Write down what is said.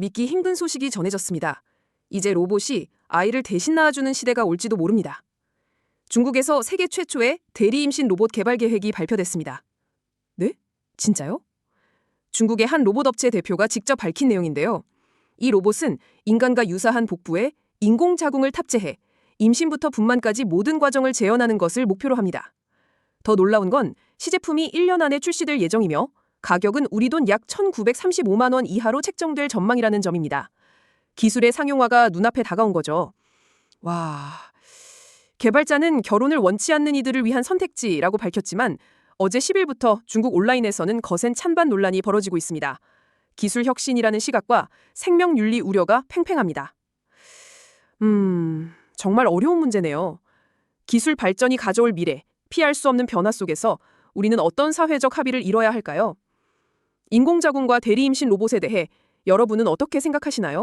믿기 힘든 소식이 전해졌습니다. 이제 로봇이 아이를 대신 낳아주는 시대가 올지도 모릅니다. 중국에서 세계 최초의 대리 임신 로봇 개발 계획이 발표됐습니다. 네? 진짜요? 중국의 한 로봇 업체 대표가 직접 밝힌 내용인데요. 이 로봇은 인간과 유사한 복부에 인공 자궁을 탑재해 임신부터 분만까지 모든 과정을 재현하는 것을 목표로 합니다. 더 놀라운 건 시제품이 1년 안에 출시될 예정이며 가격은 우리 돈 약 1,935만 원 이하로 책정될 전망이라는 점입니다. 기술의 상용화가 눈앞에 다가온 거죠. 와. 개발자는 결혼을 원치 않는 이들을 위한 선택지라고 밝혔지만 어제 10일부터 중국 온라인에서는 거센 찬반 논란이 벌어지고 있습니다. 기술 혁신이라는 시각과 생명 윤리 우려가 팽팽합니다. 음, 정말 어려운 문제네요. 기술 발전이 가져올 미래, 피할 수 없는 변화 속에서 우리는 어떤 사회적 합의를 이뤄야 할까요? 인공자궁과 대리임신 로봇에 대해 여러분은 어떻게 생각하시나요?